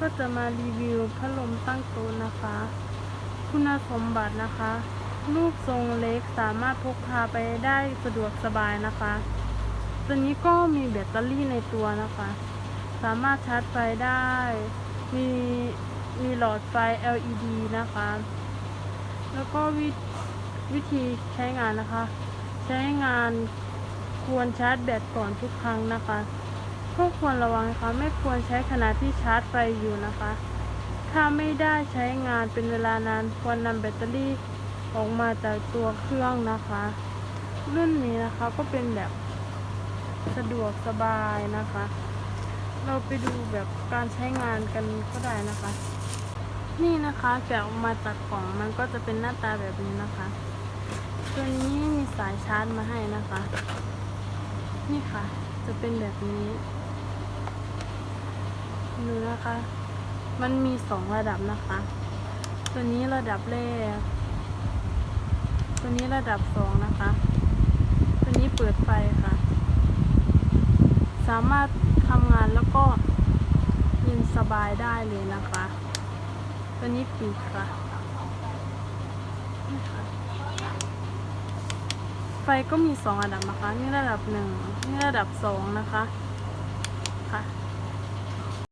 ก็จะมารีวิวพัดลมตั้งโต๊ะนะคะ คุณสมบัตินะคะลูกทรงเล็กสามารถพกพาไปได้สะดวกสบายนะคะ ตัวนี้ก็มีแบตเตอรี่ในตัวนะคะ สามารถชาร์จไฟได้ มีมีหลอดไฟ LED นะคะ แล้วก็วิวิธีใช้งานนะคะ ใช้งานควรชาร์จแบตก่อนทุกครั้งนะคะ ก็ควรระวังนะคะไม่ควรใช้ขณะที่ชาร์จไฟอยู่นะคะ ถ้าไม่ได้ใช้งานเป็นเวลานานควรนำแบตเตอรี่ออกมาจากตัวเครื่องนะคะ รุ่นนี้นะคะก็เป็นแบบสะดวกสบายนะคะ เราไปดูแบบการใช้งานกันก็ได้นะคะ นี่นะคะแกะออกมาจากกล่องมันก็จะเป็นหน้าตาแบบนี้นะคะ ตัวนี้มีสายชาร์จมาให้นะคะ นี่ค่ะจะเป็นแบบนี้ ดูนะคะ มันมีสองระดับนะคะ ตัวนี้ระดับแรก ตัวนี้ระดับสองนะคะ ตัวนี้เปิดไฟค่ะ สามารถทำงานแล้วก็เย็นสบายได้เลยนะคะ ตัวนี้ปิดค่ะนี่ค่ะไฟก็มีสองระดับนะคะ นี่ระดับหนึ่งนี่ระดับสองนะคะ ค่ะ